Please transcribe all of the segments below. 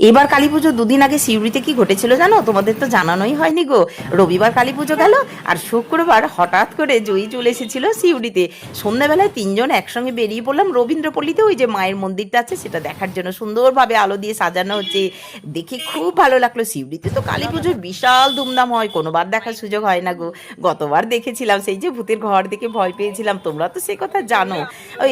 এবার কালী পুজো দুদিন আগে সিউড়িতে কি ঘটেছিল জানো? তোমাদের তো জানানোই হয়নি গো। রবিবার কালী পুজো গেল আর শুক্রবার হঠাৎ করে জয়ী চলে এসেছিল সিউড়িতে। সন্ধ্যাবেলায় তিনজন একসঙ্গে বেরিয়ে পড়লাম রবীন্দ্রপল্লীতে। ওই যে মায়ের মন্দিরটা আছে, সেটা দেখার জন্য সুন্দরভাবে আলো দিয়ে সাজানো হচ্ছে। দেখে খুব ভালো লাগল। সিউড়িতে তো কালী পুজোর বিশাল ধুমধাম হয়, কোনোবার দেখার সুযোগ হয় না গো। গতবার দেখেছিলাম, সেই যে ভূতের ঘর দেখে ভয় পেয়েছিলাম। তোমরা তো সে কথা জানো।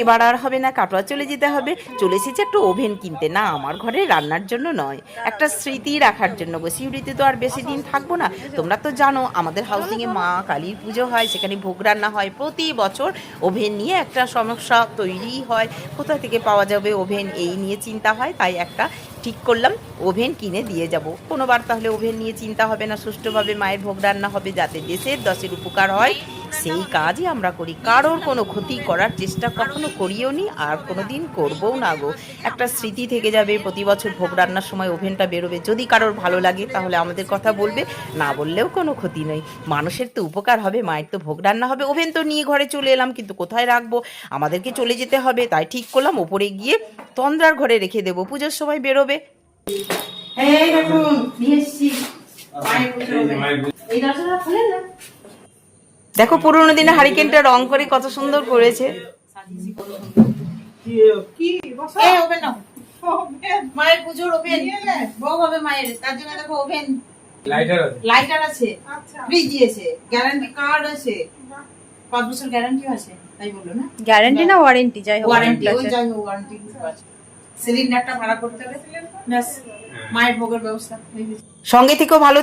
এবার আর হবে না, কাটোয়া চলে যেতে হবে। চলে এসেছে একটা ওভেন কিনতে। না, আমার ঘরে রান্নার জন্য নয়। একটা স্মৃতি রাখার জন্য গো সিউড়িতে তো আর বেশি দিন থাকব না। তোমরা তো জানো, আমাদের হাউসিংয়ে মা কালীর পুজো হয়, সেখানে ভোগ রান্না হয়। প্রতি বছর ওভেন নিয়ে একটা সমস্যা তৈরি হয়। কোথা থেকে পাওয়া যাবে ওভেন এই নিয়ে চিন্তা হয়। তাই একটা ঠিক করলাম, ওভেন কিনে দিয়ে যাব। কোনোবার তাহলে ওভেন নিয়ে চিন্তা হবে না। সুষ্ঠুভাবে মায়ের ভোগ রান্না হবে যাতে দেশের দশের উপকার হয়। সেই কাজই আমরা করি। কারোর কোনো ক্ষতি করার চেষ্টা কখনো করিও নি আর কোনো দিন করবও না গো। একটা স্মৃতি থেকে যাবে প্রতি বছর ভোগ রান্নার সময় ওভেনটা বেরোবে। যদি কারোর ভালো লাগে তাহলে আমাদের কথা বলবে। না বললেও কোনো ক্ষতি নেই মানুষের তো উপকার হবে মায়ের তো ভোগ রান্না হবে। ওভেন তো নিয়ে ঘরে চলে এলাম কিন্তু কোথায় রাখব? আমাদেরকে চলে যেতে হবে তাই ঠিক করলাম। ওপরে গিয়ে তন্দ্রার ঘরে রেখে দেবো। পুজোর সময় বেরোবে। এই দেখুন নিয়ে এসেছি। এই দরজাটা না? দেখো পুরোনো দিনে হারিকেনটা রং করে কত সুন্দর করেছে। এ ওভেন নাও। মায়ের পুজোর ওভেন ভোগ হবে মায়ের তার জন্য দেখো ওভেন লাইটার আছে। ফ্রিজ দিয়েছে। গ্যারান্টি কার্ড আছে। পাঁচ বছর গ্যারান্টি আছে তাই বলল না? গ্যারান্টি না ওয়ারেন্টি যাই হোক ওয়ারেন্টি ওই যাই হোক ওয়ারেন্টি সিলিন্ডারটা ভাড়া করতে হবে। ব্যাস মায়ের ভোগের ব্যবস্থা। সঙ্গে থেকেও ভালো